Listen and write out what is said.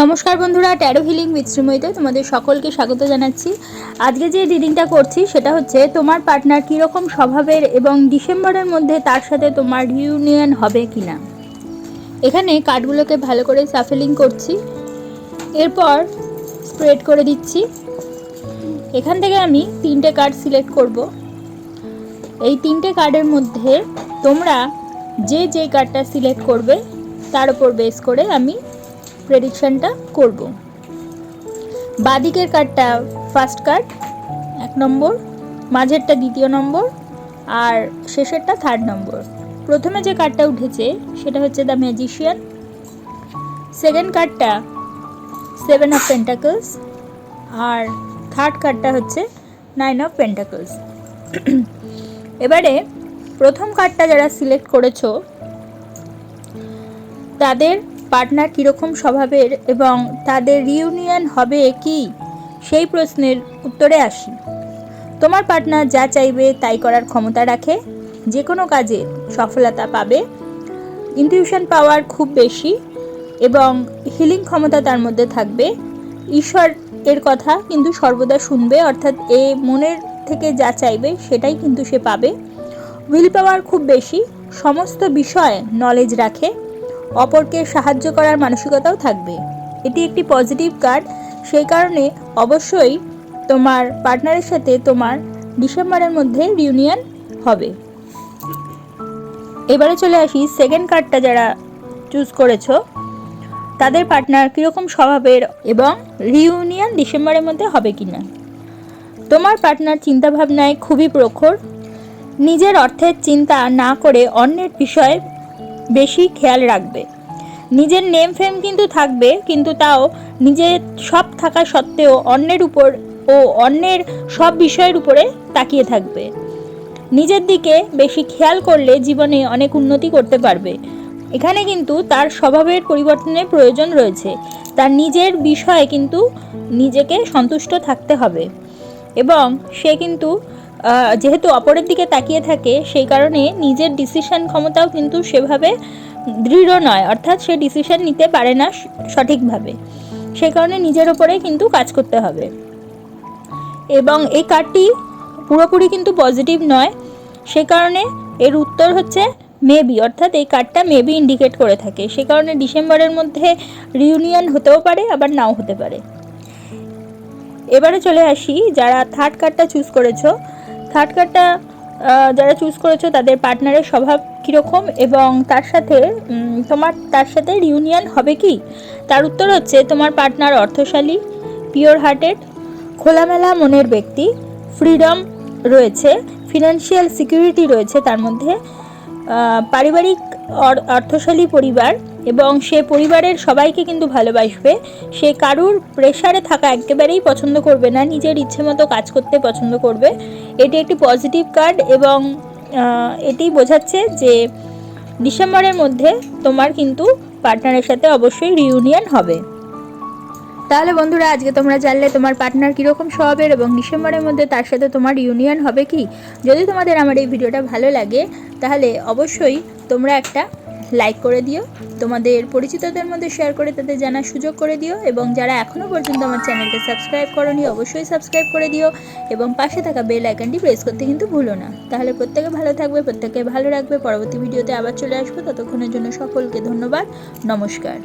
নমস্কার বন্ধুরা taro healing with শ্রীময়ীতে তোমাদের সকলকে স্বাগত জানাচ্ছি। আজকে যে রিডিংটা করছি, সেটা হচ্ছে তোমার পার্টনার কীরকম স্বভাবের এবং ডিসেম্বরের মধ্যে তার সাথে তোমার রিউনিয়ন হবে কি না এখানে কার্ডগুলোকে ভালো করে সাফেলিং করছি। এরপর স্প্রেড করে দিচ্ছি। এখান থেকে আমি তিনটে কার্ড সিলেক্ট করব। এই তিনটে কার্ডের মধ্যে তোমরা যে যে কার্ডটা সিলেক্ট করবে, তার উপর বেস করে আমি প্রেডিকশনটা করব। বাদিকের কার্ডটা ফার্স্ট কার্ড এক নম্বর, মাঝেরটা দ্বিতীয় নম্বর, আর শেষেরটা থার্ড নম্বর। প্রথমে যে কার্ডটা উঠেছে, সেটা হচ্ছে দ্য ম্যাজিশিয়ান সেকেন্ড কার্ডটা সেভেন অফ পেন্টাকলস আর থার্ড কার্ডটা হচ্ছে নাইন অফ পেন্টাকলস এবারে প্রথম কার্ডটা যারা সিলেক্ট করেছ, তাদের পার্টনার কীরকম স্বভাবের এবং তাদের রিউনিয়ন হবে কি? সেই প্রশ্নের উত্তরে আসি। তোমার পার্টনার যা চাইবে তাই করার ক্ষমতা রাখে যে কোনো কাজে সফলতা পাবে ইনটিউশন পাওয়ার খুব বেশি এবং হিলিং ক্ষমতা তার মধ্যে থাকবে। ঈশ্বর এর কথা কিন্তু সর্বদা শুনবে, অর্থাৎ এ মনের থেকে যা চাইবে সেটাই কিন্তু সে পাবে। উইল পাওয়ার খুব বেশি, সমস্ত বিষয়ে নলেজ রাখে অপরকে সাহায্য করার মানসিকতাও থাকবে। এটি একটি পজিটিভ কার্ড সেই কারণে অবশ্যই তোমার পার্টনারের সাথে তোমার ডিসেম্বরের মধ্যে রিউনিয়ন হবে। এবারে চলে আসি সেকেন্ড কার্ডটা যারা চুজ করেছ। তাদের পার্টনার কীরকম স্বভাবের এবং রিউনিয়ন ডিসেম্বরের মধ্যে হবে কি না তোমার পার্টনার চিন্তাভাবনায় খুবই প্রখর। নিজের অর্থের চিন্তা না করে অন্যের বিষয়ে বেশি খেয়াল রাখবে। নিজের নেম ফেম কিন্তু থাকবে, কিন্তু তাও নিজের সব থাকা সত্ত্বেও অন্যের উপর ও অন্যের সব বিষয়ের উপরে তাকিয়ে থাকবে। নিজের দিকে বেশি খেয়াল করলে জীবনে অনেক উন্নতি করতে পারবে। এখানে কিন্তু তার স্বভাবের পরিবর্তনের প্রয়োজন রয়েছে। তার নিজের বিষয়ে কিন্তু নিজেকে সন্তুষ্ট থাকতে হবে। এবং সে কিন্তু যেহেতু অপরের দিকে তাকিয়ে থাকে, সেই কারণে নিজের ডিসিশন ক্ষমতাও কিন্তু সেভাবে দৃঢ় নয়। অর্থাৎ সে ডিসিশন নিতে পারে না সঠিকভাবে। সেই কারণে নিজের ওপরে কিন্তু কাজ করতে হবে। এবং এই কার্ডটি পুরোপুরি কিন্তু পজিটিভ নয়। সে কারণে এর উত্তর হচ্ছে মেবি অর্থাৎ এই কার্ডটা মেবি ইন্ডিকেট করে থাকে। সে কারণে ডিসেম্বরের মধ্যে রিউনিয়ন হতেও পারে, আবার নাও হতে পারে। এবারে চলে আসি, যারা থার্ড কার্ডটা চুজ করেছ থার্ড কার্ডটা যারা চুজ করেছ তাদের পার্টনারের স্বভাব কীরকম এবং তার সাথে তোমার, তার সাথে রিউনিয়ন হবে কি? তার উত্তর হচ্ছে তোমার পার্টনার অর্থশালী পিওর হার্টেড খোলামেলা মনের ব্যক্তি ফ্রিডম রয়েছে ফিনান্সিয়াল সিকিউরিটি রয়েছে তার মধ্যে পারিবারিক অর- অর্থশালী পরিবার এবং সে পরিবারের সবাইকে কিন্তু ভালোবাসবে। সে কারুর প্রেশারে থাকা একেবারেই পছন্দ করবে না, নিজের ইচ্ছে মতো কাজ করতে পছন্দ করবে। এটি একটি পজিটিভ কার্ড এবং এটি বোঝাচ্ছে যে ডিসেম্বরের মধ্যে তোমার কিন্তু পার্টনারের সাথে অবশ্যই রিউনিয়ন হবে। তাহলে বন্ধুরা, আজকে তোমরা জানলে তোমার পার্টনার কীরকম স্বভাবের এবং ডিসেম্বরের মধ্যে তার সাথে তোমার ইউনিয়ন হবে কি? যদি তোমাদের আমার এই ভিডিওটা ভালো লাগে, তাহলে অবশ্যই তোমরা একটা লাইক করে দিও। তোমাদের পরিচিতদের মধ্যে শেয়ার করে তাদের জানার সুযোগ করে দিও এবং যারা এখনও পর্যন্ত আমার চ্যানেলটা সাবস্ক্রাইব করনি, অবশ্যই সাবস্ক্রাইব করে দিও এবং পাশে থাকা বেল আইকনটি প্রেস করতে কিন্তু ভুলো না। তাহলে প্রত্যেকে ভালো থাকবে, প্রত্যেকে ভালো রাখবে। পরবর্তী ভিডিওতে আবার চলে আসব। ততক্ষণের জন্য সকলকে ধন্যবাদ। নমস্কার।